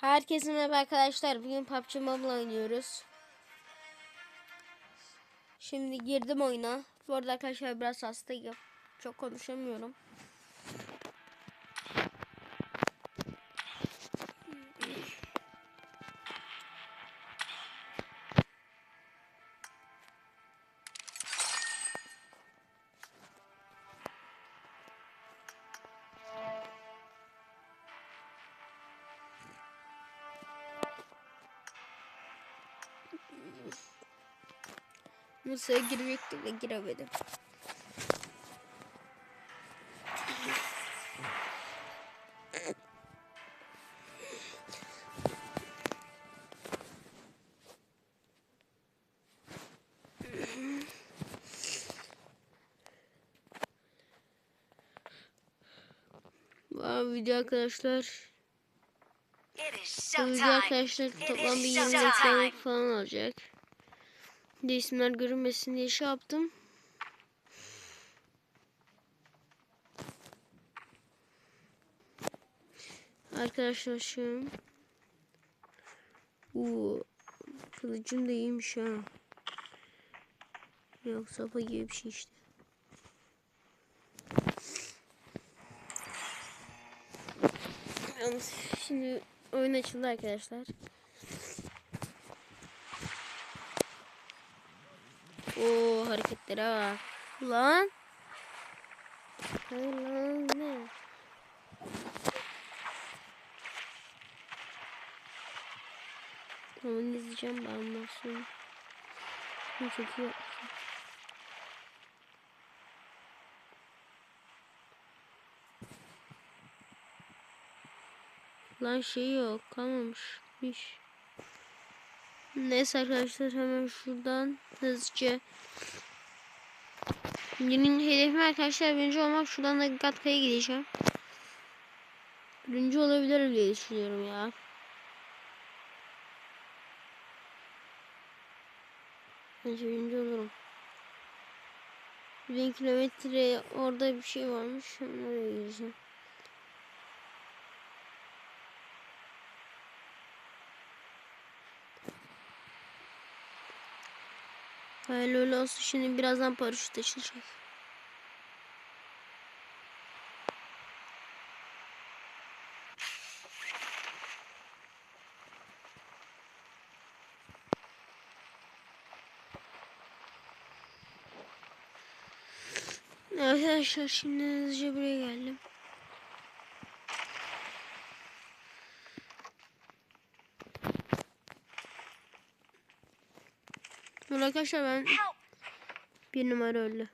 Herkese merhaba arkadaşlar. Bugün PUBG Mobile oynuyoruz. Şimdi girdim oyuna. Bu arada arkadaşlar biraz hastayım. Çok konuşamıyorum. Musa'ya girecektim ve giremedim. Bu video arkadaşlar Bu video arkadaşlar toplam bir 20 showtime. dakikalık falan olacak. De görünmesin diye şey yaptım. Arkadaşlar şu Uuu Kılıcım da iyiymiş ha Yok sopa gibi bir şey işte Yalnız şimdi oyun açıldı arkadaşlar. Oo hareketlere bak. Lan. Lan ne? Tamam izleyeceğim ben ondan sonra. Bu çok iyi. Lan şey yok kalmamışmış. Neyse arkadaşlar hemen şuradan hızlıca. Benim hedefim arkadaşlar birinci olmak. Şuradan da Gatka'ya gideceğim. Birinci olabilirim diye düşünüyorum ya. Bence birinci olurum. Bin kilometre orada bir şey varmış. Oraya gideceğim. Hayırlı öyle olsun. Şimdi birazdan paraşüt açılacak. Arkadaşlar şimdi hızlıca buraya geldim. Dur arkadaşlar ben bir numara öldü.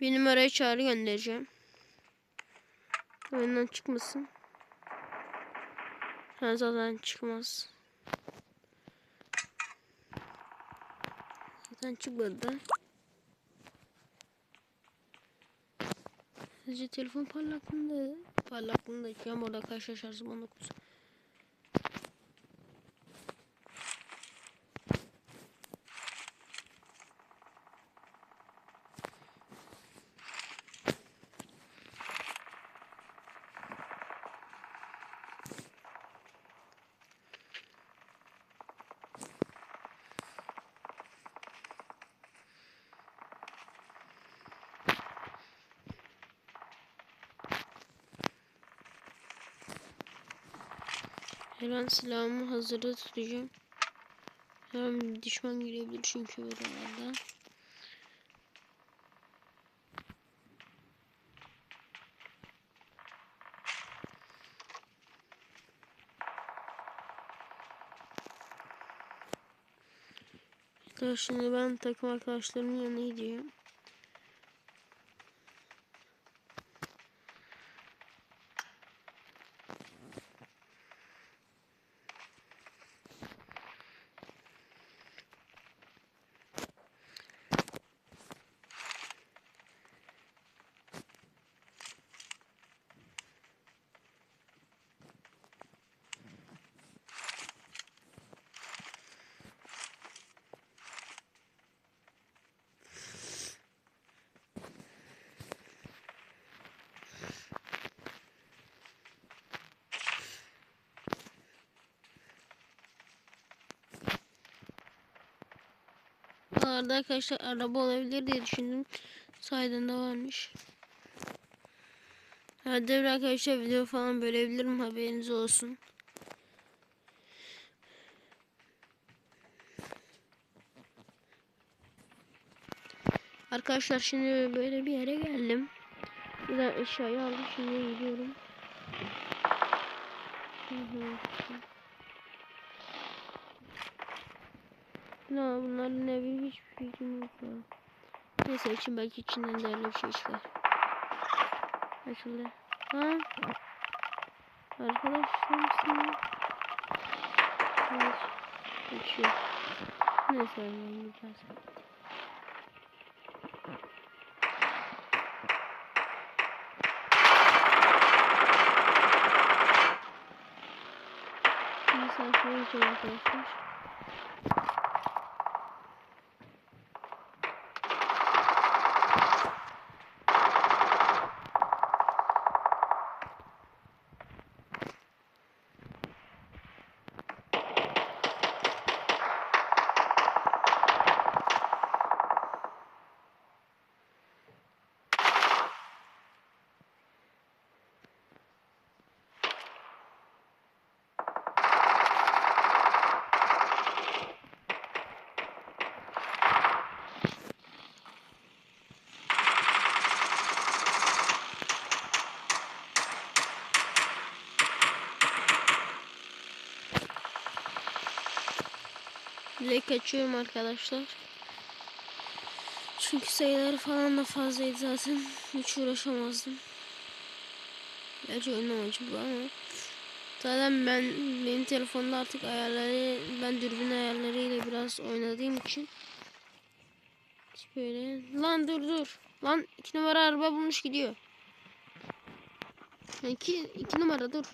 Bir numaraya çağrı göndereceğim. Oyundan çıkmasın. Ha, zaten çıkmaz. Zaten çıkmadı da. Sadece telefon parlaklığında parlaklığında an orada karşı şarjım 19. Her an silahımı hazırda tutacağım. Her an bir düşman gelebilir çünkü buralarda. Arkadaşlar şimdi ben takım arkadaşlarımın yanına gidiyorum. Şuralarda arkadaşlar araba olabilir diye düşündüm. Sahiden de varmış. Hadi arkadaşlar video falan bölebilirim haberiniz olsun. Arkadaşlar şimdi böyle bir yere geldim. Buradan eşyayı aldım şimdi gidiyorum. Hı hı. Ne bunların ne bir hiçbir fikrim yok ya. Neyse için belki içinden değerli bir şey çıkar. Açıldı. Ha? Arkadaşlar mısın? Evet. Geçiyor. Neyse ben biraz. Sayfaya geçelim arkadaşlar. Direkt kaçıyorum arkadaşlar. Çünkü sayıları falan da fazlaydı zaten. Hiç uğraşamazdım. Gerçi oyun amacı bu ama. Zaten ben benim telefonda artık ayarları ben dürbün ayarlarıyla biraz oynadığım için böyle lan dur dur lan iki numara araba bulmuş gidiyor iki, iki numara dur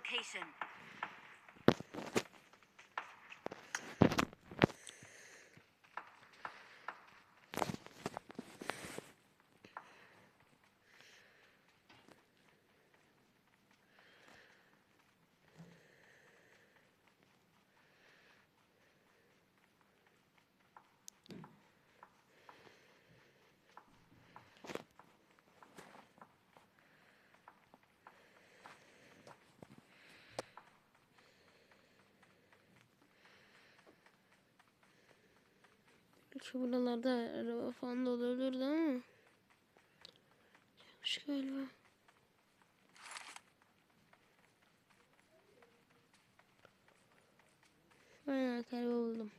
location. Şu buralarda araba falan da olabilirdi ama. Yanlış galiba. Aynen araba buldum.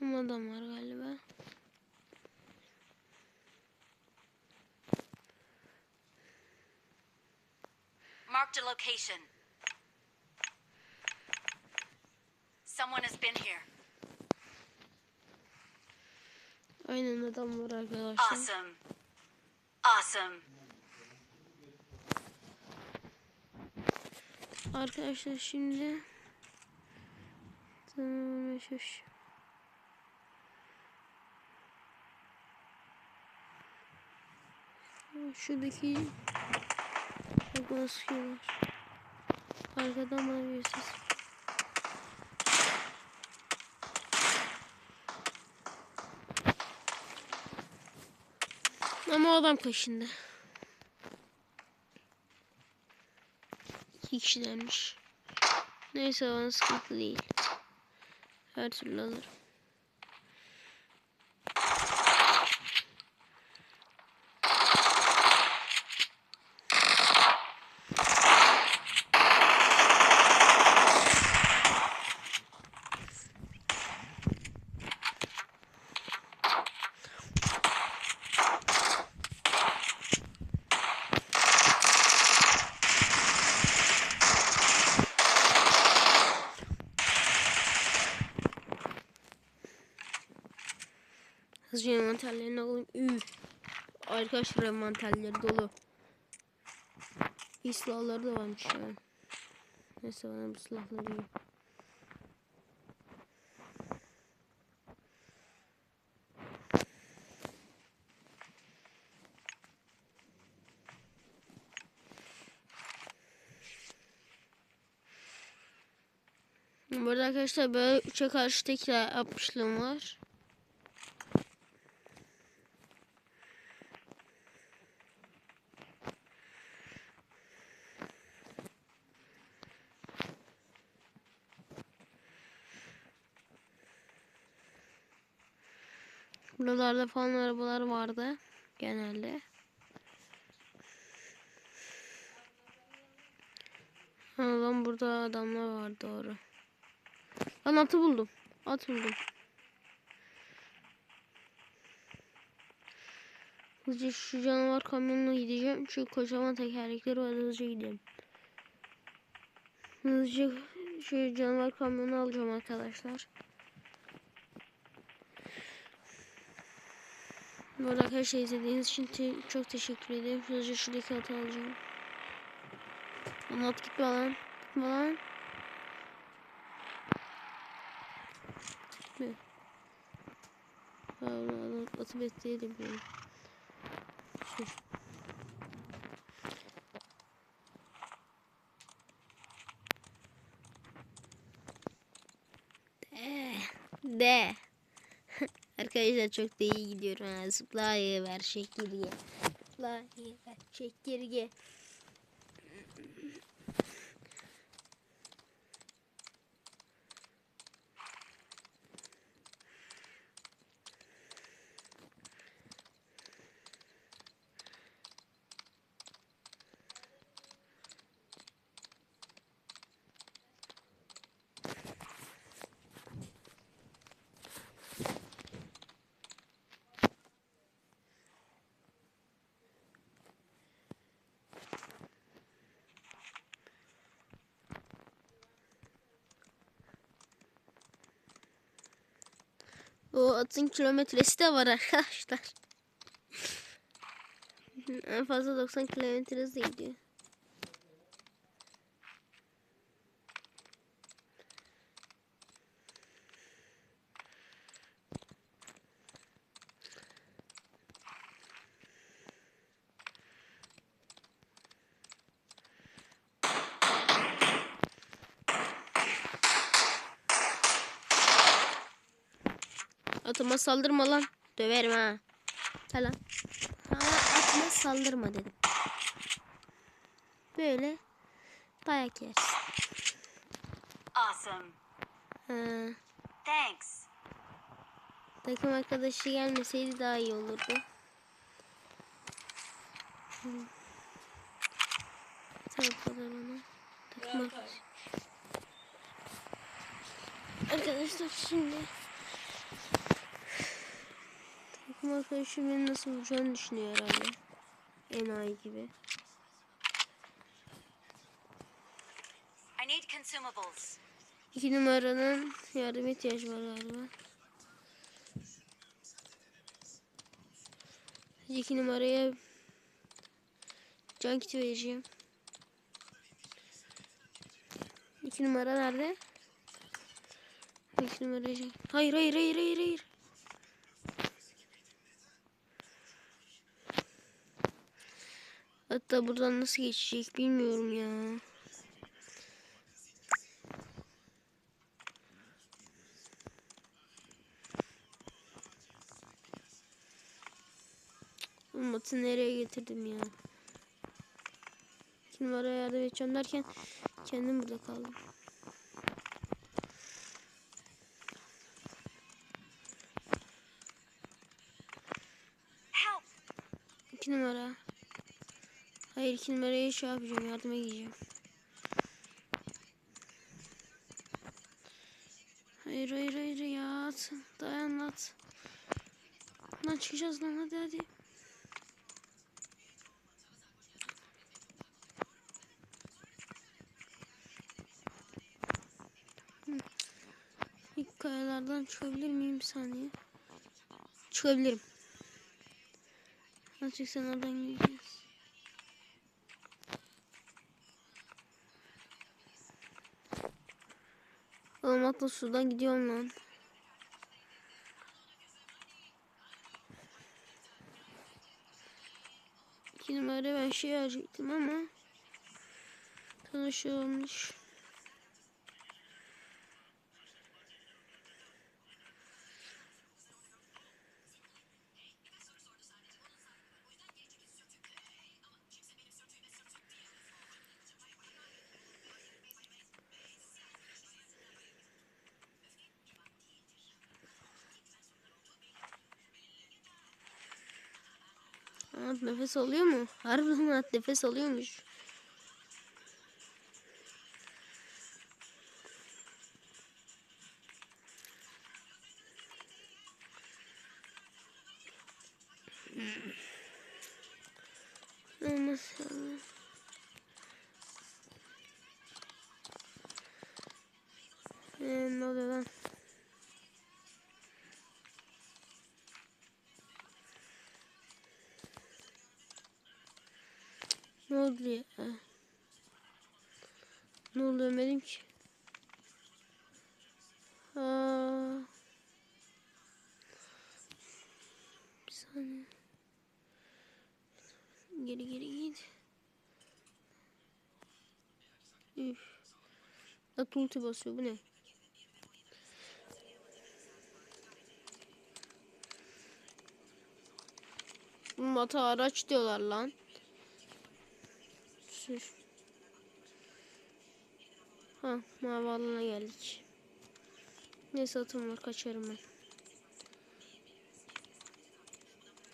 Ama adam var galiba. Marked a location. Someone has been here. Aynen adam var arkadaşlar. Awesome. Awesome. Arkadaşlar şimdi Tamam şuş. Şuradaki sıkıyorlar. Arkadan bana bir ses. Ama adam kaşındı. İki kişilermiş. Neyse bana sıkıntı değil. Her türlü alırım. Hızlıca envanterlerini alayım. Üf. Arkadaşlar envanterleri dolu. İyi silahları da varmış yani. Neyse bana bu silahları iyi. Burada arkadaşlar böyle üçe karşı tekrar yapmışlığım var. Buralarda falan arabalar vardı genelde. Ha lan burada adamlar var doğru. Lan atı buldum. At buldum. Hızlıca şu canavar kamyonuna gideceğim. Çünkü kocaman tekerlekleri var. Hızlıca gidelim. Hızlıca şu canavar kamyonu alacağım arkadaşlar. Bu arada arkadaşlar izlediğiniz için te- çok teşekkür ederim. Hızlıca şuradaki atı alacağım. Lan at gitme lan. Gitme lan. Gitme. Allah atı bekleyelim. Yani. De. De. Arkadaşlar çok da iyi gidiyorum. Ha. Zıplayı ver çekirge. Zıplayı ver çekirge. O atın kilometresi de var arkadaşlar. en fazla 90 kilometre hızla gidiyor. Saldırma lan. Döverim ha. Ha lan. Ha, atıma saldırma dedim. Böyle dayak yersin. Awesome. Ha, Thanks. takım arkadaşı gelmeseydi daha iyi olurdu. Tamam kadar ona. Takım arkadaşı. Arkadaşlar şimdi takım arkadaşı beni nasıl vuracağını düşünüyor herhalde. Enayi gibi. I need consumables. İki numaranın yardım ihtiyacı var galiba. İki numaraya can kiti vereceğim. İki numara nerede? İki numaraya. Hayır hayır hayır hayır hayır. Hatta buradan nasıl geçecek bilmiyorum ya. Matı nereye getirdim ya? İki numaraya yardım edeceğim derken kendim burada kaldım. Help! İki numara. Hayır iki numaraya şey yapacağım yardıma gideceğim. Hayır hayır hayır ya at. Dayan at. Lan çıkacağız lan hadi hadi. İlk kayalardan çıkabilir miyim bir saniye? Çıkabilirim. Azıcık sen oradan gideceğiz. Atla sudan gidiyorum lan. İki numara ben şey arayacaktım ama tanışılmış. At nefes alıyor mu? Harbiden at nefes alıyormuş. Olmaz ya. Oldu ya? Ne oldu Ömer'im ki? Aa. Bir saniye. Geri geri git. Üf. At basıyor bu ne? Mata araç diyorlar lan. Sür. Ha mavi alana geldik. Ne satım var kaçarım ben.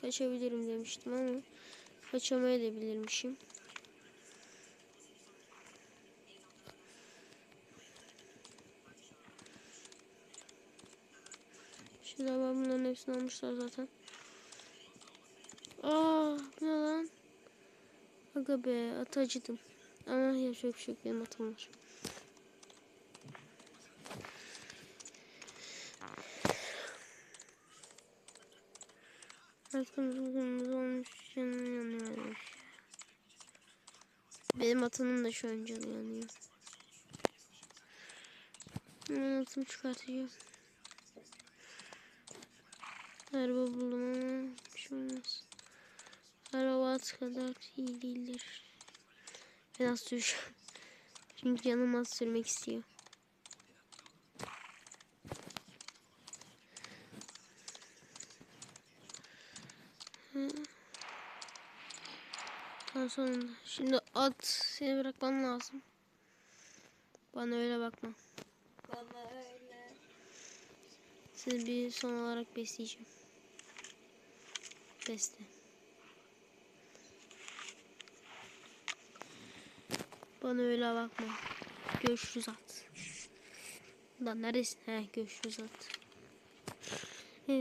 Kaçabilirim demiştim ama kaçamaya da bilirmişim. Ben bunların hepsini almışlar zaten. Aa ne lan? Aga be at acıdım. Ama yapacak bir şey yok benim atım var. Benim atımın da şu an canı yanıyor. Ben atımı çıkartacağım. Araba buldum ama bir şey olmaz. Araba at kadar iyi değildir. Ben az süreceğim. Çünkü canım az sürmek istiyor. Daha sonunda. Şimdi at seni bırakmam lazım. Bana öyle bakma. Bana öyle. Seni bir son olarak besleyeceğim. Besle. Bana öyle bakma. Görüşürüz at. Lan neredesin? He görüşürüz at. Ee,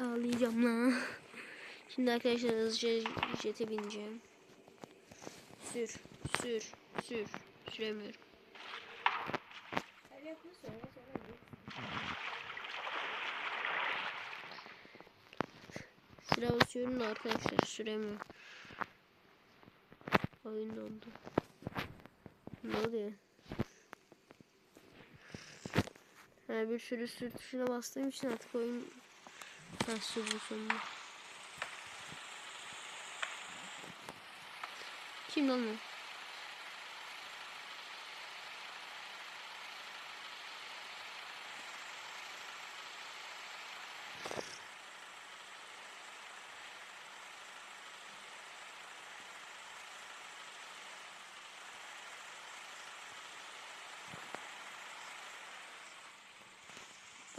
ağlayacağım lan. Şimdi arkadaşlar hızlıca jete bineceğim. Sür, sür, sür. Süremiyorum. Sıra basıyorum da arkadaşlar süremiyorum. Oyun dondu. Ne oluyor? Ha, bir sürü sür tuşuna bastığım için artık oyun ha, sürdü sonunda. Kim lan o?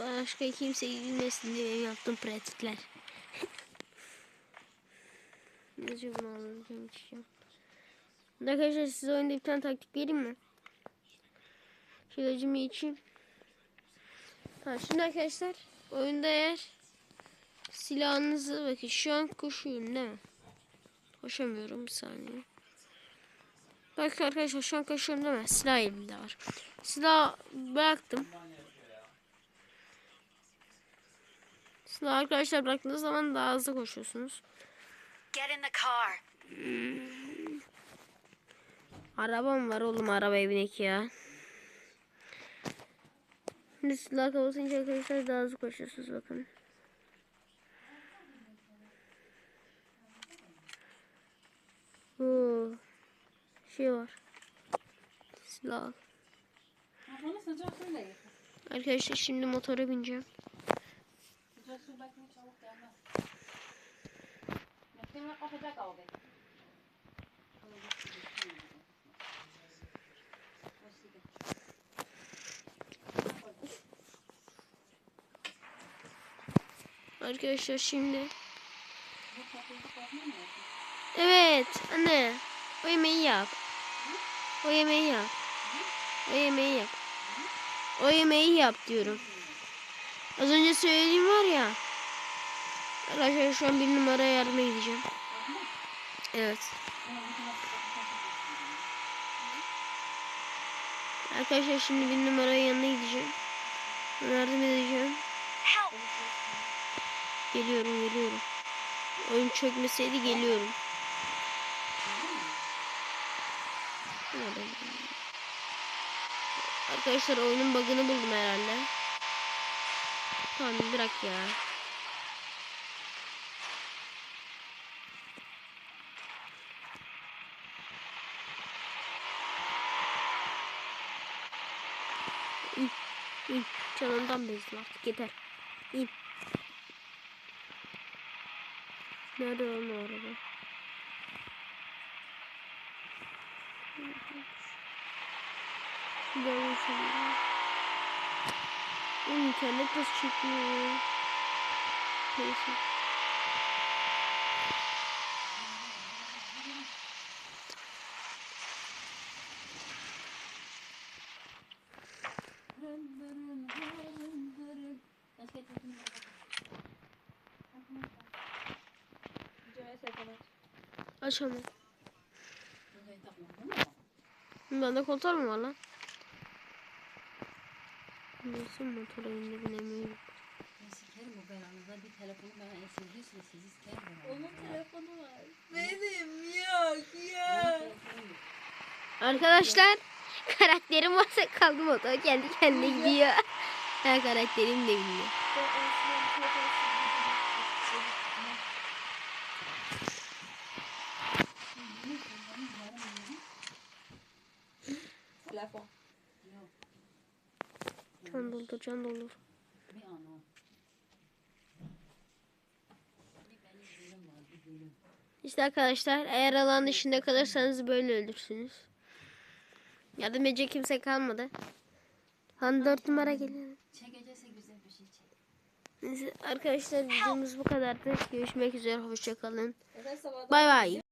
Başka kimse bilmesin diye yaptığım pratikler. Bunu alacağım içeceğim. Arkadaşlar size oyunda bir tane taktik vereyim mi? Şöyle acımı içeyim. Ha, şimdi arkadaşlar oyunda eğer silahınızı bakın şu an koşuyorum değil mi? Koşamıyorum bir saniye. Bak arkadaşlar şu an koşuyorum değil mi? Silah elimde var. Silah bıraktım. Silah arkadaşlar bıraktığınız zaman daha hızlı koşuyorsunuz. Get in the car. Arabam var oğlum araba evindeki ya. Şimdi silah kapatınca arkadaşlar daha hızlı koşuyorsunuz bakın. Oo, şey var. Silah. Arkadaşlar şimdi motora bineceğim. Su belki çabuk kapacak abi. Arkadaşlar şimdi. Evet anne. O yemeği yap. O yemeği yap. O yemeği yap. O yemeği yap diyorum. Az önce söylediğim var ya. Arkadaşlar şu an bir numaraya yardıma gideceğim. Evet. Arkadaşlar şimdi bir numaraya yanına gideceğim. Ona yardım edeceğim. Geliyorum geliyorum. Oyun çökmeseydi geliyorum. Arkadaşlar oyunun bug'ını buldum herhalde. Tamam bırak ya. İn, in. Canımdan bezdim artık yeter. İn. Nerede lan o araba? Şuradan Oğlum internet nasıl çekiyor? Neyse. Cem'e telefonu aç. Aç ama. Bende kontrol var lan? Nasıl motora indi bilemiyorum. Sikerim o belanıza bir telefonu bana esirgiyorsun sizi sikerim ben. Onun telefonu var. Benim yok ya. Arkadaşlar karakterim varsa kaldı motor kendi kendine gidiyor. Ha karakterim de gidiyor. Ben telefon Telefon. Can doldur can doldur. Bir an o. Bir benim gülüm var bir gülüm. İşte arkadaşlar eğer alan dışında kalırsanız böyle ölürsünüz. Yardım edecek kimse kalmadı. Han 4 numara geliyor. Çekecekse güzel bir şey çek. Neyse arkadaşlar videomuz bu kadardı. Görüşmek üzere hoşçakalın. Bay bay.